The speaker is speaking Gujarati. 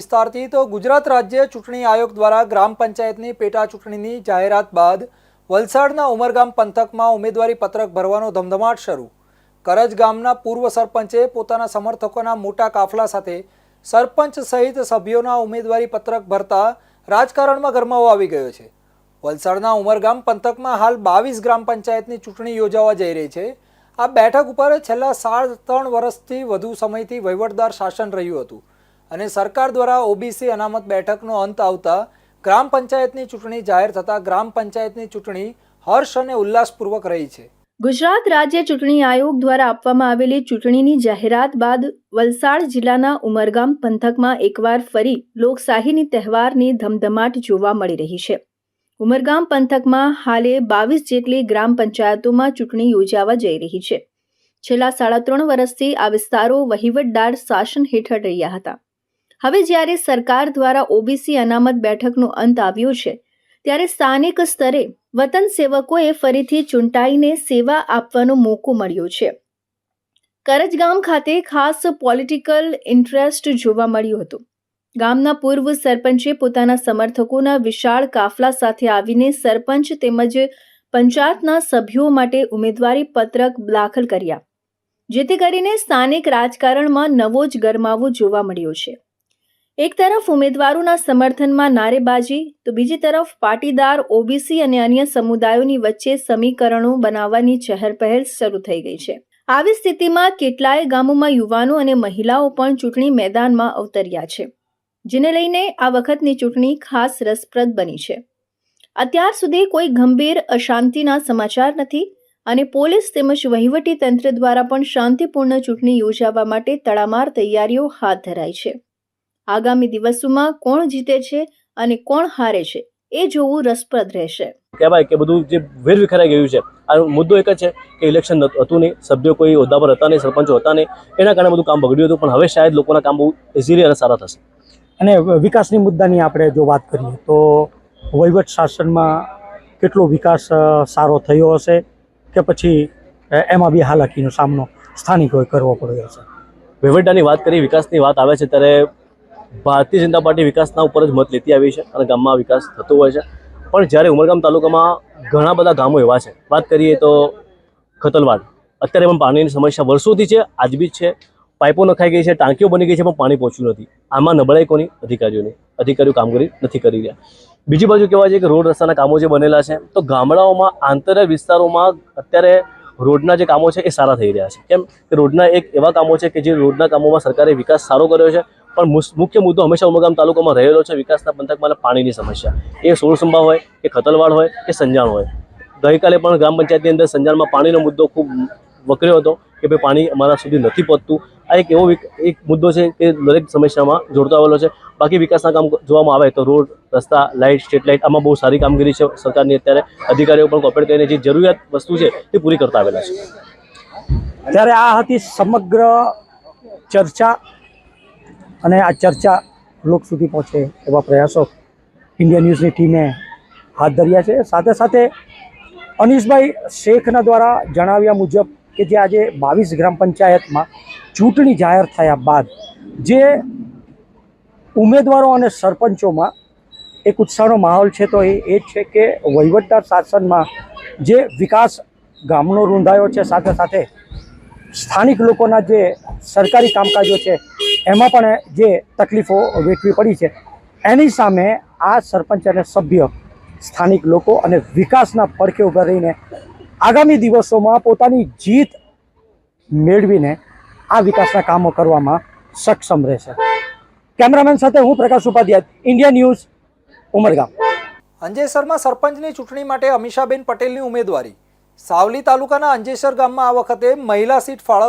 વિસ્તારથી તો ગુજરાત રાજ્ય ચૂંટણી આયોગ દ્વારા ગ્રામ પંચાયતની પેટા ચૂંટણીની જાહેરાત બાદ વલસાડના ઉમરગામ પંથકમાં ઉમેદવારી પત્રક ભરવાનો ધમધમાટ શરૂ. કરજ ગામના પૂર્વ સરપંચે પોતાના સમર્થકોના મોટા કાફલા સાથે સરપંચ સહિત સભ્યોના ઉમેદવારી પત્રક ભરતા રાજકારણમાં ગરમાવો આવી ગયો છે. વલસાડના ઉમરગામ પંથકમાં હાલ બાવીસ ગ્રામ પંચાયતની ચૂંટણી યોજાવા જઈ રહી છે. આ બેઠક ઉપર છેલ્લા સાડા ત્રણ વર્ષથી વધુ સમયથી વહીવટદાર શાસન રહ્યું હતું. અને સરકાર દ્વારા ઓબીસી અનામત બેઠકનો અંત આવતા ગ્રામ પંચાયતની ચૂંટણી જાહેર થતાં ગ્રામ પંચાયતની ચૂંટણી હર્ષ અને ઉલ્લાસપૂર્વક રહી છે. ગુજરાત રાજ્ય ચૂંટણી આયોગ દ્વારા આપવામાં આવેલી ચૂંટણીની જાહેરાત બાદ વલસાડ જિલ્લાના ઉમરગામ પંથકમાં એકવાર ફરી લોકશાહીની તહેવારની ધમધમાટ જોવા મળી રહી છે. ઉમરગામ પંથકમાં હાલે બાવીસ જેટલી ગ્રામ પંચાયતોમાં ચૂંટણી યોજાવા જઈ રહી છે. છેલ્લા સાડા ત્રણ વર્ષથી આ વિસ્તારો વહીવટદાર શાસન હેઠળ રહ્યા હતા. હવે જ્યારે સરકાર દ્વારા ઓબીસી અનામત બેઠકનો અંત આવ્યો છે, ત્યારે સ્થાનિક સ્તરે વતન સેવકોએ ફરીથી ચૂંટાઈને સેવા આપવાનો મોકો મળ્યો છે. કરજગામ ખાતે ખાસ પોલિટિકલ ઇન્ટરેસ્ટ જોવા મળ્યું હતું. ગામના પૂર્વ સરપંચે પોતાના સમર્થકોના વિશાળ કાફલા સાથે આવીને સરપંચ તેમજ પંચાયતના સભ્યો માટે ઉમેદવારી પત્રક દાખલ કર્યા, જેથી કરીને સ્થાનિક રાજકારણમાં નવો જ ગરમાવો જોવા મળ્યો છે. એક તરફ ઉમેદવારોના સમર્થનમાં નારેબાજી, તો બીજી તરફ પાટીદાર, ઓબીસી અને અન્ય સમુદાયોની વચ્ચે સમીકરણો બનાવવાની ચહેરપહેલ શરૂ થઈ ગઈ છે. આવી સ્થિતિમાં કેટલાય ગામોમાં યુવાનો અને મહિલાઓ પણ ચૂંટણી મેદાનમાં અવતર્યા છે, જેને લઈને આ વખતની ચૂંટણી ખાસ રસપ્રદ બની છે. અત્યાર સુધી કોઈ ગંભીર અશાંતિના સમાચાર નથી અને પોલીસ તેમજ વહીવટી તંત્ર દ્વારા પણ શાંતિપૂર્ણ ચૂંટણી યોજાવા માટે તડામાર તૈયારીઓ હાથ ધરાઈ છે. આગામી દિવસોમાં કોણ જીતે છે અને કોણ હારે છે એ જોવું રસપ્રદ રહેશે. કહેવાય કે બધું જે વેર વિખરાઈ ગયું છે આ મુદ્દો એક જ છે કે ઇલેક્શન હતું નહીં સભ્યો કોઈ હોદ્દા પર હતા નહીં સરપંચો હતા નહીં એના કારણે બધું કામ બગડ્યું હતું પણ હવે શાયદ લોકોના કામ બહુ ઇઝીલી અને સારા થશે. અને વિકાસની મુદ્દાની આપણે જો વાત કરીએ તો વહીવટ શાસનમાં કેટલો વિકાસ સારો થયો હશે કે પછી એમાં બી હાલાકીનો સામનો સ્થાનિકોએ કરવો પડ્યો હશે? વહીવટદારની વાત કરી વિકાસની વાત આવે છે ત્યારે ભારતીય જનતા પાર્ટી વિકાસના ઉપર જ મત લેતી આવી છે અને ગામમાં વિકાસ થતો હોય છે. પણ જ્યારે ઉમરગામ તાલુકામાં ઘણા બધા ગામો એવા છે, વાત કરીએ તો ખતલવાડ. અત્યારે પણ પાણીની સમસ્યા વર્ષોથી છે, આજ બી છે. પાઇપો નખાઈ ગઈ છે, ટાંકીઓ બની ગઈ છે, પણ પાણી પહોંચ્યું નથી. આમાં નબળાઈ કોની? અધિકારીઓની. અધિકારીઓ કામગીરી નથી કરી રહ્યા. બીજી બાજુ કહેવાય છે કે રોડ રસ્તાના કામો જે બનેલા છે, તો ગામડાઓમાં આંતરિક વિસ્તારોમાં અત્યારે રોડના જે કામો છે એ સારા થઈ રહ્યા છે. કેમ? કે રોડના એક એવા કામો છે કે જે રોડના કામોમાં સરકારે વિકાસ સારો કર્યો છે પણ મુખ્ય મુદ્દો હંમેશા ઉમરગામ તાલુકામાં રહેલો છે, વિકાસના પંથકમાં પાણીની સમસ્યા. એ સોળસંબા હોય, કે ખતલવાડ હોય, કે સંજાણ હોય. ગઈકાલે પણ ગ્રામ પંચાયતની અંદર સંજાણમાં પાણીનો મુદ્દો ખૂબ વકર્યો હતો, કે ભાઈ પાણી અમારા સુધી નથી પહોંચતું. આ એક એવો એક મુદ્દો છે કે દરેક સમસ્યામાં જોડતો આવેલો છે. બાકી વિકાસના કામ જોવામાં આવે તો રોડ, રસ્તા, લાઇટ, સ્ટ્રીટ લાઇટ આમાં બહુ સારી કામગીરી છે સરકારની અત્યારે. અધિકારીઓ પણ કોપરેટ કરીને જે જરૂરિયાત વસ્તુ છે તે પૂરી કરતા આવેલા છે. ત્યારે આ હતી સમગ્ર ચર્ચા અને આ ચર્ચા લોક સુધી પહોંચે એવા પ્રયાસો ઇન્ડિયા ન્યૂઝની ટીમે હાથ ધર્યા છે. સાથે સાથે અનીશભાઈ શેખના દ્વારા જણાવ્યા મુજબ કે જે આજે બાવીસ ગ્રામ પંચાયતમાં ચૂંટણી જાહેર થયા બાદ જે ઉમેદવારો અને સરપંચોમાં એક ઉત્સાહનો માહોલ છે, તો એ એ જ છે કે વહીવટદાર શાસનમાં જે વિકાસ ગામનો રૂંધાયો છે, સાથે સાથે સ્થાનિક લોકોના જે સરકારી કામકાજો છે એમાં પણ જે તકલીફો વેઠવી પડી છે, એની સામે આ સરપંચ અને સભ્ય, સ્થાનિક લોકો અને વિકાસના પડખે ઊભા રહીને આગામી દિવસોમાં પોતાની જીત મેળવીને આ વિકાસના કામો કરવામાં સક્ષમ રહેશે. કેમેરામેન સાથે હું પ્રકાશ ઉપાધ્યાય, ઇન્ડિયા ન્યૂઝ, ઉમરગામ. અંજેસરમાં સરપંચની ચૂંટણી માટે અમીષાબેન પટેલની ઉમેદવારી. સાવલી તાલુકાના અંજેસર ગામમાં આ વખતે મહિલા સીટ ફાળવ